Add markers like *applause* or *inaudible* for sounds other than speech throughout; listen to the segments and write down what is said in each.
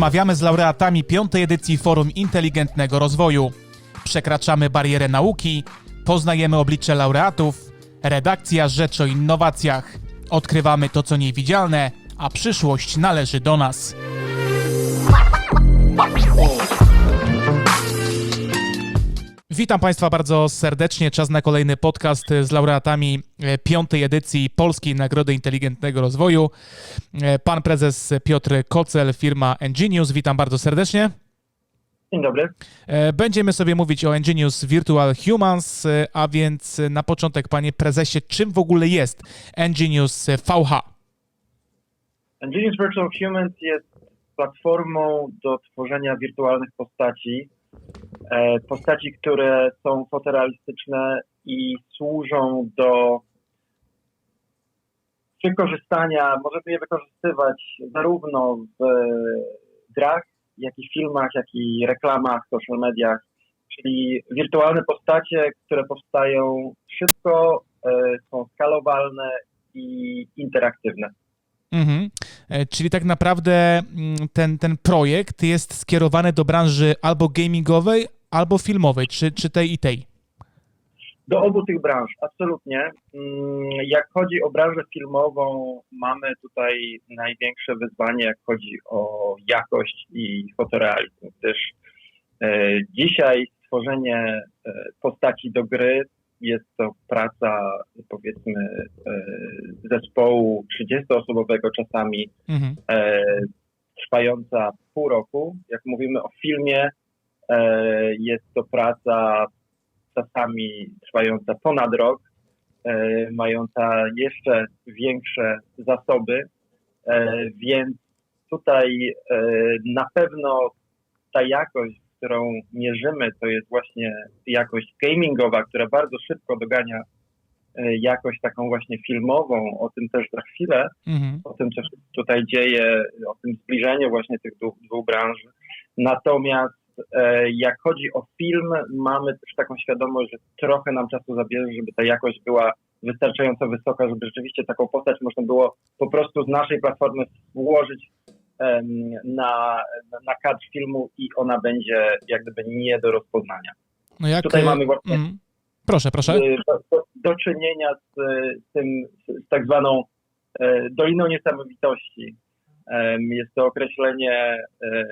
Rozmawiamy z laureatami piątej edycji Forum Inteligentnego Rozwoju. Przekraczamy barierę nauki, poznajemy oblicze laureatów, redakcja Rzecz o Innowacjach. Odkrywamy to, co niewidzialne, a przyszłość należy do nas. Witam Państwa bardzo serdecznie. Czas na kolejny podcast z laureatami e, piątej edycji Polskiej Nagrody Inteligentnego Rozwoju. E, Pan prezes Piotr Kocel, firma Engenius. Witam bardzo serdecznie. Dzień dobry. E, Będziemy sobie mówić o Engenius Virtual Humans, a więc na początek, panie prezesie, czym w ogóle jest Engenius VH? Genius Virtual Humans jest platformą do tworzenia wirtualnych postaci. E, Postaci, które są fotorealistyczne i służą do wykorzystania, możemy je wykorzystywać zarówno w grach, jak i filmach, jak i reklamach, social mediach, czyli wirtualne postacie, które powstają szybko, e, są skalowalne i interaktywne. Mhm. E, Czyli tak naprawdę mm, ten, ten projekt jest skierowany do branży albo gamingowej, albo filmowej, czy, czy tej i tej. Do obu tych branż, absolutnie. Mm, Jak chodzi o branżę filmową, mamy tutaj największe wyzwanie, jak chodzi o jakość i fotorealizm, gdyż e, dzisiaj stworzenie e, postaci do gry jest to praca, powiedzmy, e, zespołu 30-osobowego czasami, Mhm. e, trwająca pół roku. Jak mówimy o filmie, e, jest to praca czasami trwająca ponad rok, mająca jeszcze większe zasoby, więc tutaj na pewno ta jakość, którą mierzymy, to jest właśnie jakość gamingowa, która bardzo szybko dogania e, jakość taką właśnie filmową, o tym też za chwilę, Mhm. o tym, co się tutaj dzieje, o tym zbliżeniu właśnie tych dwóch, dwóch branż. Natomiast e, jak chodzi o film, mamy też taką świadomość, że trochę nam czasu zabierze, żeby ta jakość była wystarczająco wysoka, żeby rzeczywiście taką postać można było po prostu z naszej platformy włożyć na, na kadr filmu i ona będzie jak gdyby nie do rozpoznania. No jak, Tutaj e, mamy właśnie- mhm. Proszę, proszę. Y, do, do, do czynienia z, z tym, z tak zwaną e, Doliną Niesamowitości. Jest to określenie e,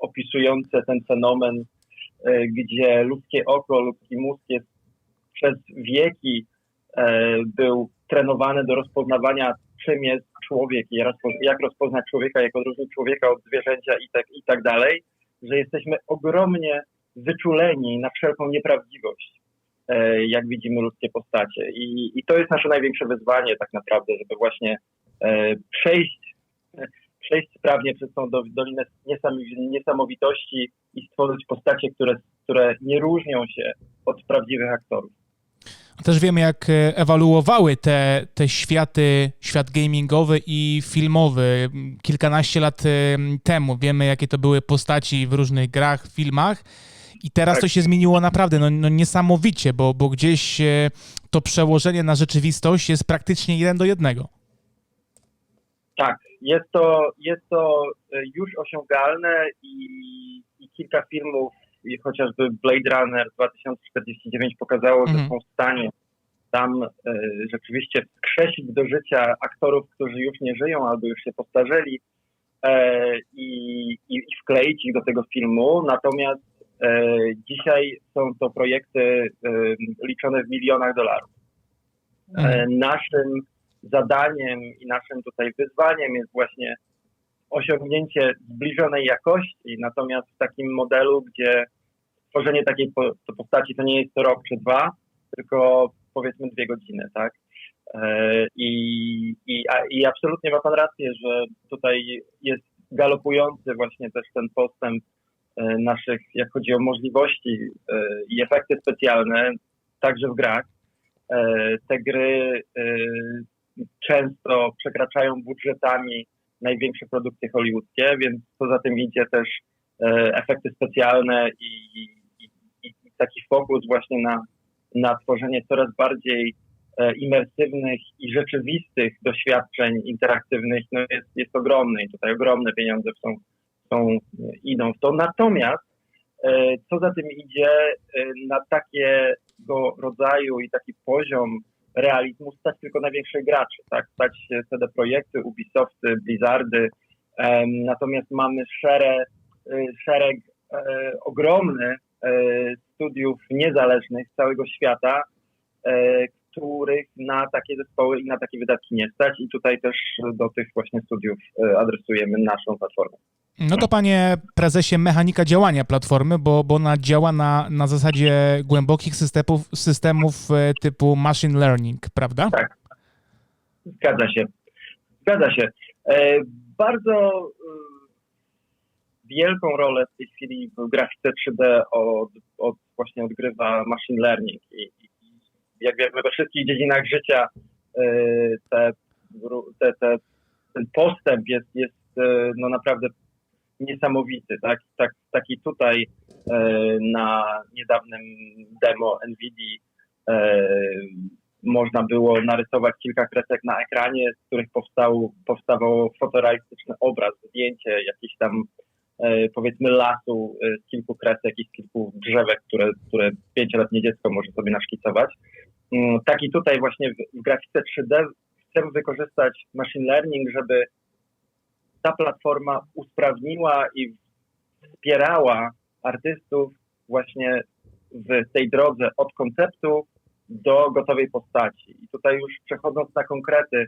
opisujące ten fenomen, gdzie ludzkie oko, ludzki mózg jest przez wieki był trenowany do rozpoznawania, czym jest człowiek i jak rozpoznać człowieka, jak odróżnić człowieka od zwierzęcia i tak, i tak dalej, że jesteśmy ogromnie wyczuleni na wszelką nieprawdziwość e, jak widzimy ludzkie postacie. I, I to jest nasze największe wyzwanie tak naprawdę, żeby właśnie e, przejść, przejść sprawnie przez tą do- dolinę niesam- niesamowitości i stworzyć postacie, które, które nie różnią się od prawdziwych aktorów. Też wiemy, jak e, ewaluowały te, te światy, świat gamingowy i filmowy kilkanaście lat e, temu. Wiemy, jakie to były postaci w różnych grach, filmach. I teraz Tak. to się zmieniło naprawdę no, no niesamowicie, bo, bo gdzieś e, to przełożenie na rzeczywistość jest praktycznie jeden do jednego. Tak, jest to, jest to już osiągalne i, i kilka filmów, i chociażby Blade Runner 2049 pokazało, że Mhm. są w stanie tam e, rzeczywiście wskrzesić do życia aktorów, którzy już nie żyją albo już się postarzeli e, i, i, wkleić ich do tego filmu. Natomiast e, dzisiaj są to projekty liczone w milionach dolarów. E, Naszym zadaniem i naszym tutaj wyzwaniem jest właśnie osiągnięcie zbliżonej jakości, natomiast w takim modelu, gdzie tworzenie takiej to postaci to nie jest to rok czy dwa, tylko powiedzmy dwie godziny, tak? E, I, i, a, I absolutnie ma Pan rację, że tutaj jest galopujący właśnie też ten postęp e, naszych, jak chodzi o możliwości e, i efekty specjalne, także w grach. Te gry często przekraczają budżetami największe produkcje hollywoodzkie, więc poza tym idzie też e, efekty specjalne i, i, i taki fokus właśnie na, na tworzenie coraz bardziej e, imersywnych i rzeczywistych doświadczeń interaktywnych no jest, jest ogromny i tutaj ogromne pieniądze są, są, idą w to. Natomiast e, co za tym idzie, na takiego rodzaju i taki poziom realizmu stać tylko największych graczy, tak? Stać CD Projekty, Ubisofty, Blizzardy. Natomiast mamy szereg, e, szereg e, ogromny e, studiów niezależnych z całego świata, e, których na takie zespoły i na takie wydatki nie stać i tutaj też do tych właśnie studiów adresujemy naszą platformę. No to panie prezesie, mechanika działania platformy, bo, bo ona działa na, na zasadzie głębokich systemów, systemów typu machine learning, prawda? Tak. Zgadza się. Zgadza się. E, bardzo e, wielką rolę w tej chwili w grafice 3D od, od właśnie odgrywa machine learning i, i jak wiemy we wszystkich dziedzinach życia e, te, te, te, ten postęp jest, jest e, no naprawdę niesamowity. Tak? Tak, taki tutaj e, na niedawnym demo NVIDII e, można było narysować kilka kresek na ekranie, z których powstał, powstawał fotorealistyczny obraz, zdjęcie jakiś tam e, powiedzmy lasu z kilku kresek i z kilku drzewek, które, które pięcioletnie dziecko może sobie naszkicować. Mm, Taki tutaj właśnie w, w grafice 3D chcemy wykorzystać machine learning, żeby ta platforma usprawniła i wspierała artystów właśnie w tej drodze od konceptu do gotowej postaci. I tutaj już przechodząc na konkrety,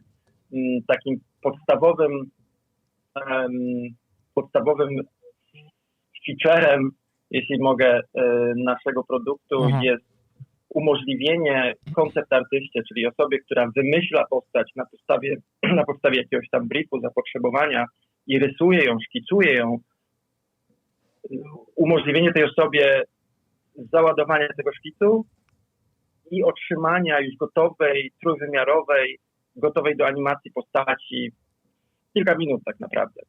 mm, takim podstawowym, podstawowym featurem, jeśli mogę, e, naszego produktu Mhm. jest umożliwienie koncept artyście, czyli osobie, która wymyśla postać na podstawie, *clears throat* na podstawie jakiegoś tam briefu, zapotrzebowania i rysuje ją, szkicuje ją, umożliwienie tej osobie załadowania tego szkicu i otrzymania już gotowej, trójwymiarowej, gotowej do animacji postaci w kilka minut tak naprawdę.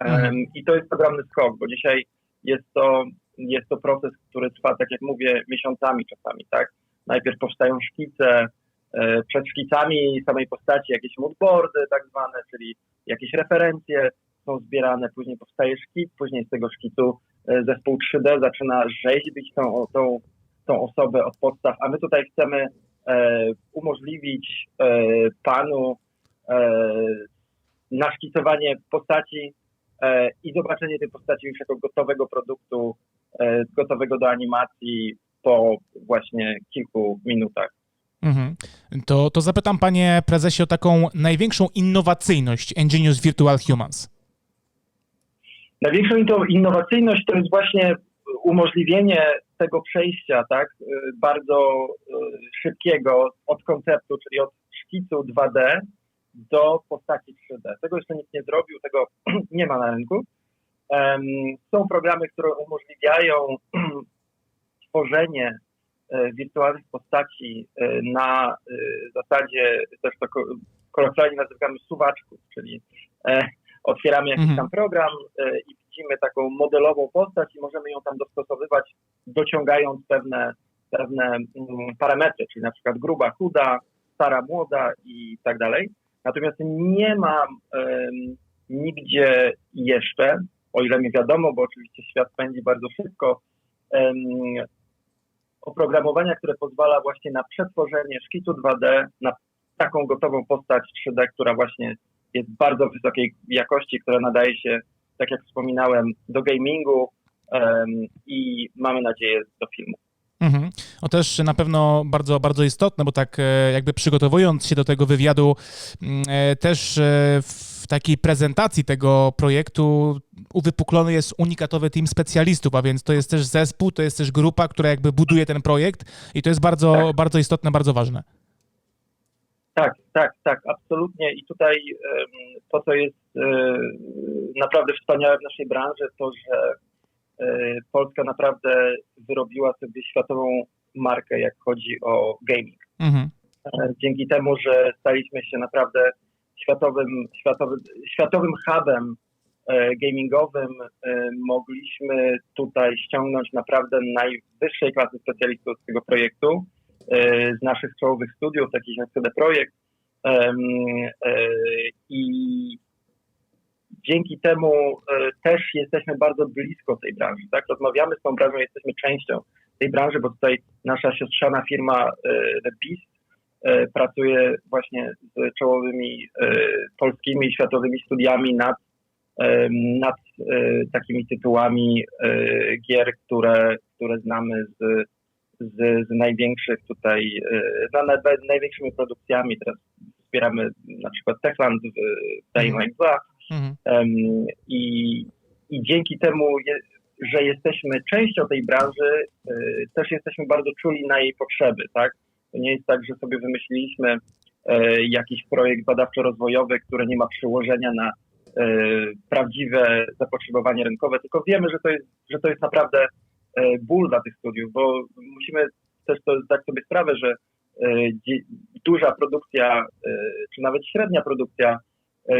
Mhm. Em, I to jest ogromny skok, bo dzisiaj jest to, jest to proces, który trwa, tak jak mówię, miesiącami czasami, tak? Najpierw powstają szkice, e, przed szkicami samej postaci jakieś moodboardy tak zwane, czyli jakieś referencje są zbierane, później powstaje szkic, później z tego szkicu e, zespół 3D zaczyna rzeźbić tą, tą, tą osobę od podstaw, a my tutaj chcemy e, umożliwić panu naszkicowanie postaci i zobaczenie tej postaci już jako gotowego produktu, gotowego do animacji po właśnie kilku minutach. Mhm. To, to zapytam panie prezesie o taką największą innowacyjność Enginius Virtual Humans. Największą inno- innowacyjność to jest właśnie umożliwienie tego przejścia, tak, y, bardzo y, szybkiego od konceptu, czyli od szkicu 2D do postaci 3D. Tego jeszcze nikt nie zrobił, tego *clears throat* nie ma na rynku. Są programy, które umożliwiają *clears throat* tworzenie e, wirtualnych postaci e, na e, zasadzie, też to ko- kolokwialnie nazywamy suwaczków, czyli otwieramy jakiś Mhm. tam program i widzimy taką modelową postać i możemy ją tam dostosowywać, dociągając pewne, pewne mm, parametry, czyli na przykład gruba, chuda, stara, młoda i tak dalej. Natomiast nie ma nigdzie jeszcze, o ile mi wiadomo, bo oczywiście świat pędzi bardzo szybko, oprogramowania, które pozwala właśnie na przetworzenie szkicu 2D na taką gotową postać 3D, która właśnie jest bardzo wysokiej jakości, która nadaje się, tak jak wspominałem, do gamingu i mamy nadzieję do filmu. Mhm. O też na pewno bardzo, bardzo istotne, bo tak e, jakby przygotowując się do tego wywiadu, mm, e, też e, w takiej prezentacji tego projektu uwypuklony jest unikatowy team specjalistów, a więc to jest też zespół, to jest też grupa, która jakby buduje ten projekt i to jest bardzo, Tak. bardzo istotne, bardzo ważne. Tak, tak, tak, absolutnie. I tutaj to, co jest e, naprawdę wspaniałe w naszej branży, to, że e, Polska naprawdę wyrobiła sobie światową markę, jak chodzi o gaming. Mhm. E, Dzięki temu, że staliśmy się naprawdę światowym, światowym, światowym hubem e, gamingowym, e, mogliśmy tutaj ściągnąć naprawdę najwyższej klasy specjalistów z tego projektu, e, z naszych czołowych studiów, takich jak CD Projekt. I dzięki temu też jesteśmy bardzo blisko tej branży, tak? Rozmawiamy z tą branżą, jesteśmy częścią tej branży, bo tutaj nasza siostrzana firma The Beast pracuje właśnie z czołowymi e, polskimi i światowymi studiami nad, e, nad e, takimi tytułami e, gier, które, które znamy z, z, z największych tutaj, e, na, największymi produkcjami. Teraz wspieramy na przykład Techland w Dying Mhm. Light 2 Mhm. I, I dzięki temu, je, że jesteśmy częścią tej branży, też jesteśmy bardzo czuli na jej potrzeby, tak? To nie jest tak, że sobie wymyśliliśmy e, jakiś projekt badawczo-rozwojowy, który nie ma przełożenia na e, prawdziwe zapotrzebowanie rynkowe, tylko wiemy, że to jest, że to jest naprawdę e, ból dla tych studiów, bo musimy też to zdać sobie sprawę, że duża produkcja, czy nawet średnia produkcja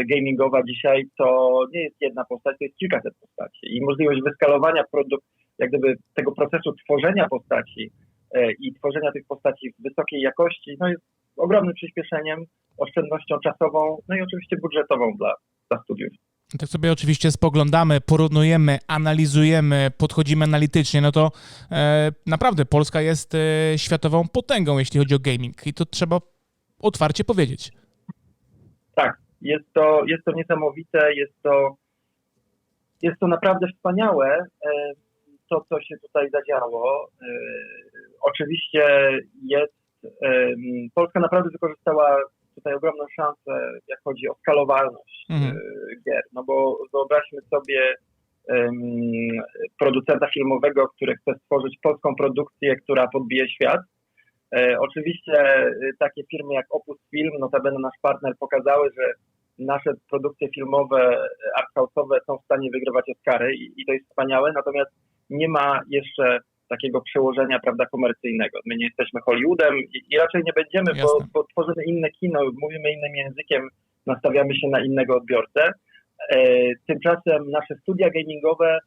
gamingowa dzisiaj to nie jest jedna postać, to jest kilkaset postaci. I możliwość wyskalowania produkt, jak gdyby tego procesu tworzenia postaci i tworzenia tych postaci w wysokiej jakości, no jest ogromnym przyspieszeniem, oszczędnością czasową, no i oczywiście budżetową dla, dla studiów. Tak sobie oczywiście spoglądamy, porównujemy, analizujemy, podchodzimy analitycznie, no to e, naprawdę Polska jest e, światową potęgą, jeśli chodzi o gaming i to trzeba otwarcie powiedzieć. Tak, jest to, jest to niesamowite, jest to, jest to naprawdę wspaniałe, e, to co się tutaj zadziało. E, Oczywiście jest, Polska naprawdę wykorzystała tutaj ogromną szansę, jak chodzi o skalowalność Mhm. e, gier, no bo wyobraźmy sobie producenta filmowego, który chce stworzyć polską produkcję, która podbije świat. E, oczywiście e, takie firmy jak Opus Film, notabene nasz partner, pokazały, że nasze produkcje filmowe, arthouse'owe są w stanie wygrywać Oscary i, i to jest wspaniałe, natomiast nie ma jeszcze takiego przełożenia prawda, komercyjnego. My nie jesteśmy Hollywoodem i, i raczej nie będziemy, bo, bo tworzymy inne kino, mówimy innym językiem, nastawiamy się na innego odbiorcę. E, tymczasem nasze studia gamingowe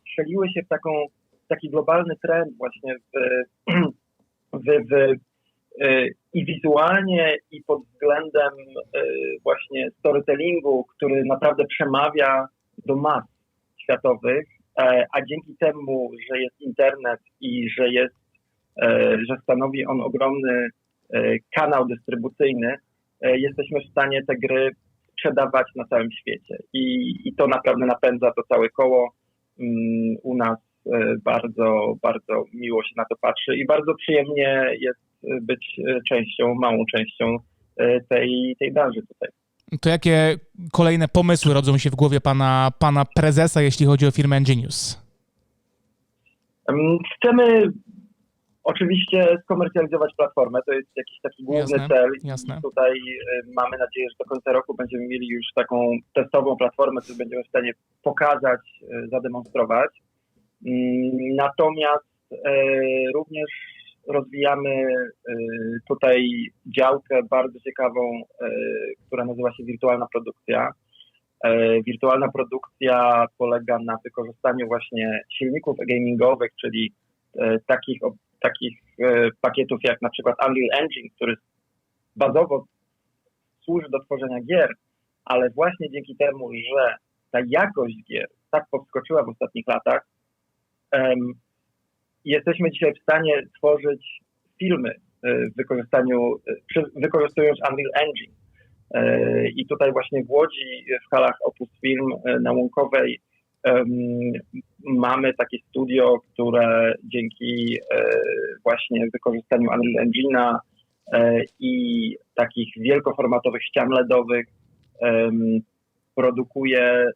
strzeliły się w taką, taki globalny trend właśnie w, w, w, e, i wizualnie, i pod względem e, właśnie storytellingu, który naprawdę przemawia do mas światowych, a dzięki temu, że jest internet i że jest, e, że stanowi on ogromny e, kanał dystrybucyjny, e, jesteśmy w stanie te gry sprzedawać na całym świecie. I, i to naprawdę napędza to całe koło. Mm, U nas e, bardzo, bardzo miło się na to patrzy i bardzo przyjemnie jest e, być e, częścią, małą częścią e, tej, tej branży tutaj. To jakie kolejne pomysły rodzą się w głowie pana, pana prezesa, jeśli chodzi o firmę Enginius? Em, Chcemy oczywiście skomercjalizować platformę, to jest jakiś taki główny Jasne, cel. jasne. I tutaj e, mamy nadzieję, że do końca roku będziemy mieli już taką testową platformę, którą będziemy w stanie pokazać, e, zademonstrować. Mm, Natomiast e, również rozwijamy e, tutaj działkę bardzo ciekawą, e, która nazywa się wirtualna produkcja. E, Wirtualna produkcja polega na wykorzystaniu właśnie silników gamingowych, czyli takich, takich pakietów jak na przykład Unreal Engine, który bazowo służy do tworzenia gier, ale właśnie dzięki temu, że ta jakość gier tak podskoczyła w ostatnich latach, jesteśmy dzisiaj w stanie tworzyć filmy e, w wykorzystaniu, e, wykorzystując Unreal Engine. E, I tutaj właśnie w Łodzi, w halach Opus Film na Łąkowej mamy takie studio, które dzięki właśnie wykorzystaniu Unreal Engine'a i takich wielkoformatowych ścian LEDowych produkuje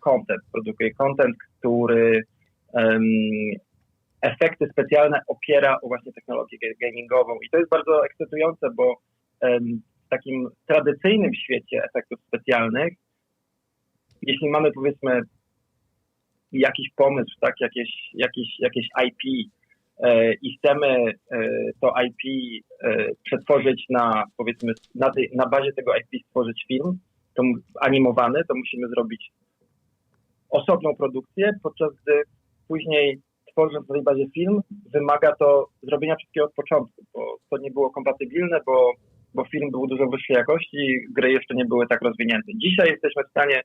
content, produkuje content, który efekty specjalne opiera o właśnie technologię ga- gamingową. I to jest bardzo ekscytujące, bo w takim tradycyjnym świecie efektów specjalnych, jeśli mamy powiedzmy jakiś pomysł, tak, jakieś, jakieś, jakieś IP e, i chcemy e, to IP e, przetworzyć na powiedzmy na, tej, na bazie tego IP stworzyć film to animowany, to musimy zrobić osobną produkcję, podczas gdy później tworząc na tej bazie film, wymaga to zrobienia wszystkiego od początku, bo to nie było kompatybilne, bo, bo film był dużo wyższej jakości, gry jeszcze nie były tak rozwinięte. Dzisiaj jesteśmy w stanie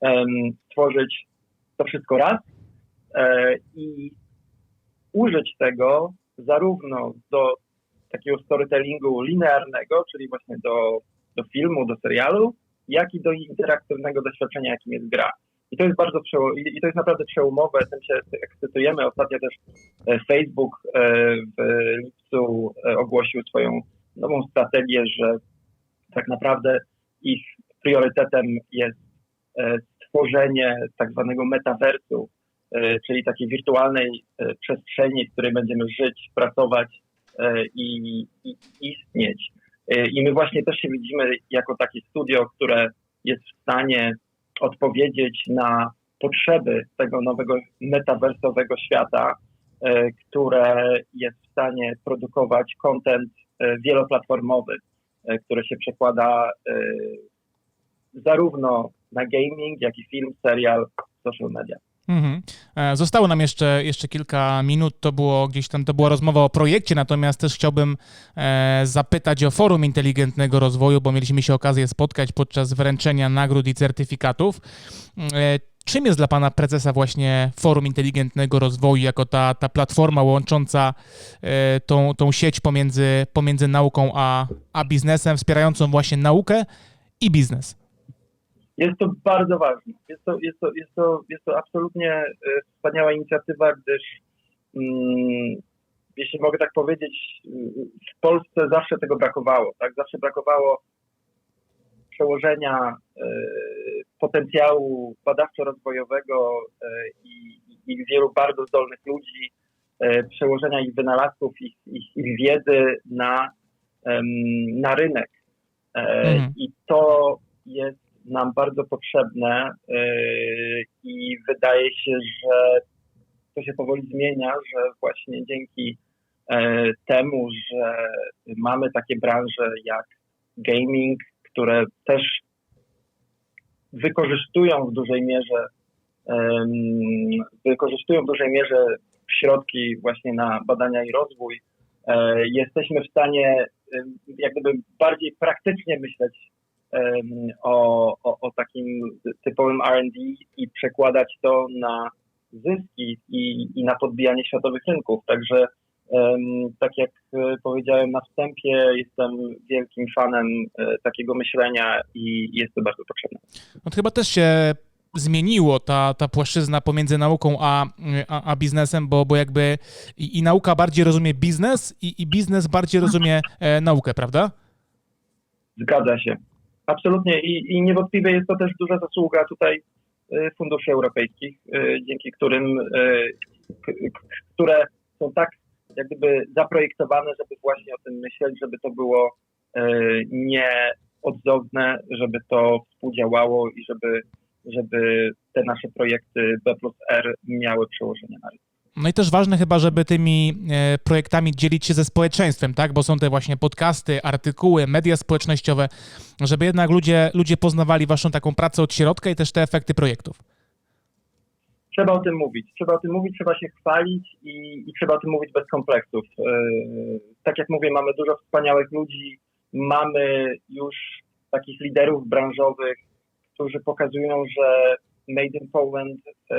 em, stworzyć to wszystko raz e, i użyć tego zarówno do takiego storytellingu linearnego, czyli właśnie do, do filmu, do serialu, jak i do interaktywnego doświadczenia, jakim jest gra. I to jest bardzo i to jest naprawdę przełomowe, tym się ekscytujemy. Ostatnio też e, Facebook e, w lipcu e, ogłosił swoją nową strategię, że tak naprawdę ich priorytetem jest stworzenie tak zwanego metaversu, czyli takiej wirtualnej przestrzeni, w której będziemy żyć, pracować i, i istnieć. I my właśnie też się widzimy jako takie studio, które jest w stanie odpowiedzieć na potrzeby tego nowego metaversowego świata, e, które jest w stanie produkować content e, wieloplatformowy, e, który się przekłada zarówno na gaming, jak i film, serial, social media. Mhm. E, Zostało nam jeszcze, jeszcze kilka minut, to było gdzieś tam, to była rozmowa o projekcie, natomiast też chciałbym e, zapytać o Forum Inteligentnego Rozwoju, bo mieliśmy się okazję spotkać podczas wręczenia nagród i certyfikatów. E, Czym jest dla pana prezesa właśnie Forum Inteligentnego Rozwoju, jako ta, ta platforma łącząca tą, tą sieć pomiędzy, pomiędzy nauką a, a biznesem, wspierającą właśnie naukę i biznes? Jest to bardzo ważne. Jest to, jest to, jest to, jest to absolutnie e, wspaniała inicjatywa, gdyż mm, jeśli mogę tak powiedzieć, y, w Polsce zawsze tego brakowało. Tak? Zawsze brakowało przełożenia e, potencjału badawczo-rozwojowego e, i, i wielu bardzo zdolnych ludzi, przełożenia ich wynalazków, ich, ich, ich wiedzy na, na rynek. Mhm. I to jest nam bardzo potrzebne yy, i wydaje się, że to się powoli zmienia, że właśnie dzięki e, temu, że mamy takie branże jak gaming, które też wykorzystują w dużej mierze wykorzystują w dużej mierze środki właśnie na badania i rozwój, e, jesteśmy w stanie jak gdyby bardziej praktycznie myśleć o, o, o takim typowym R&D i przekładać to na zyski i, i na podbijanie światowych rynków. Także tak jak e, powiedziałem na wstępie, jestem wielkim fanem e, takiego myślenia i jest to bardzo potrzebne. No to chyba też się zmieniło ta, ta płaszczyzna pomiędzy nauką a, a, a biznesem, bo, bo jakby i, i nauka bardziej rozumie biznes i, i biznes bardziej rozumie e, naukę, prawda? Zgadza się. Absolutnie I, i niewątpliwie jest to też duża zasługa tutaj y, funduszy europejskich, y, dzięki którym, y, które są tak jak gdyby zaprojektowane, żeby właśnie o tym myśleć, żeby to było nieodzowne, żeby to współdziałało i żeby, żeby te nasze projekty B plus R miały przełożenie na rynek. No i też ważne chyba, żeby tymi e, projektami dzielić się ze społeczeństwem, tak? Bo są te właśnie podcasty, artykuły, media społecznościowe, żeby jednak ludzie, ludzie poznawali waszą taką pracę od środka i też te efekty projektów. trzeba o tym mówić. Trzeba o tym mówić, trzeba się chwalić i, i trzeba o tym mówić bez kompleksów. Yy, tak jak mówię, mamy dużo wspaniałych ludzi, mamy już takich liderów branżowych, którzy pokazują, że Made in Poland, yy,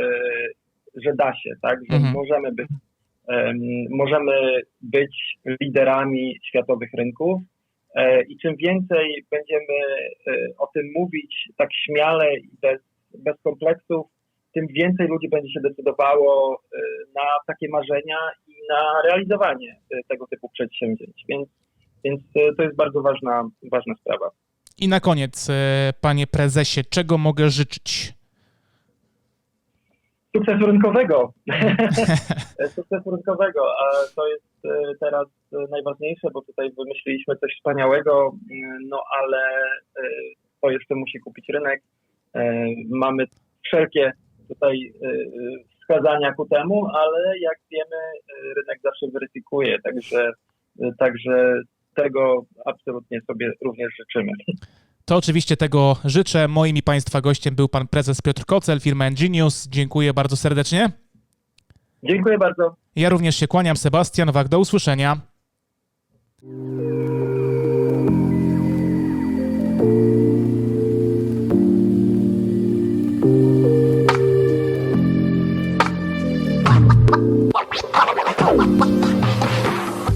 że da się, tak, że Mhm. możemy być, em, możemy być liderami światowych rynków. E, I czym więcej będziemy e, o tym mówić tak śmiale i bez, bez kompleksów, tym więcej ludzi będzie się decydowało e, na takie marzenia i na realizowanie tego typu przedsięwzięć. Więc, więc to jest bardzo ważna, ważna sprawa. I na koniec, panie prezesie, czego mogę życzyć? Sukcesu rynkowego. *laughs* Sukcesu rynkowego, a to jest e, teraz e, najważniejsze, bo tutaj wymyśliliśmy coś wspaniałego, mm, no ale e, to jeszcze musi kupić rynek. Mamy wszelkie tutaj wskazania ku temu, ale jak wiemy, rynek zawsze weryfikuje, także, także tego absolutnie sobie również życzymy. To oczywiście tego życzę. Moim i Państwa gościem był pan prezes Piotr Kocel, firma Engenius. Dziękuję bardzo serdecznie. Dziękuję bardzo. Ja również się kłaniam. Sebastian Wach, do usłyszenia.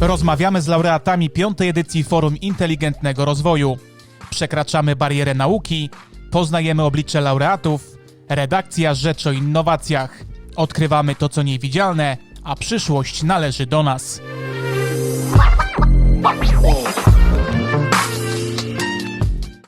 Rozmawiamy z laureatami piątej edycji Forum Inteligentnego Rozwoju. Przekraczamy barierę nauki, poznajemy oblicze laureatów, redakcja Rzecz o Innowacjach. Odkrywamy to, co niewidzialne, a przyszłość należy do nas.